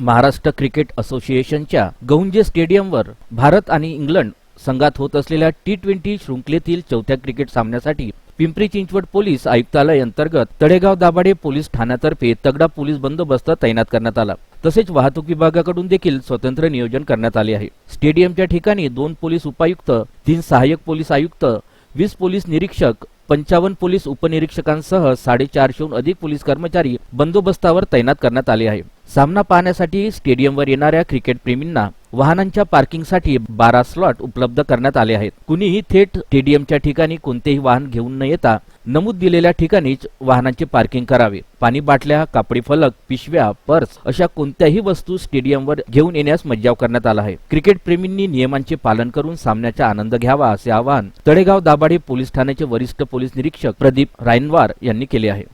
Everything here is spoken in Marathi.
महाराष्ट्र क्रिकेट असोसिएशनच्या गौंजे स्टेडियमवर भारत आणि इंग्लंड संघात होत असलेल्या टी ट्वेंटी शृंखलेतील चौथ्या क्रिकेट सामन्यासाठी पिंपरी चिंचवड पोलीस आयुक्तालय अंतर्गत तळेगाव दाभाडे पोलीस ठाण्यातर्फे तगडा पोलीस बंदोबस्त तैनात करण्यात आला. तसेच वाहतूक विभागाकडून देखील स्वतंत्र नियोजन करण्यात आले आहे. स्टेडियमच्या ठिकाणी दोन पोलीस उपायुक्त तीन सहाय्यक पोलीस आयुक्त वीस पोलीस निरीक्षक पंचावन्न पोलीस उपनिरीक्षकांसह साडेचारशेहून अधिक पोलीस कर्मचारी बंदोबस्तावर तैनात करण्यात आले आहे. सामना पाहण्यासाठी स्टेडियमवर येणाऱ्या क्रिकेट प्रेमींना वाहनांच्या पार्किंगसाठी बारा स्लॉट उपलब्ध करण्यात आले आहेत. कुणीही थेट स्टेडियमच्या ठिकाणी कोणतेही वाहन घेऊन न येता नमूद दिलेल्या ठिकाणीच वाहनांचे पार्किंग करावे. पाणी बाटल्या कापडी फलक पिशव्या पर्स अशा कोणत्याही वस्तू स्टेडियमवर घेऊन येण्यास मज्जाव करण्यात आला आहे. क्रिकेट प्रेमींनी नियमांचे पालन करून सामन्याचा आनंद घ्यावा असे आवाहन तळेगाव दाभाडे पोलीस ठाण्याचे वरिष्ठ पोलीस निरीक्षक प्रदीप रायनवार यांनी केले आहे.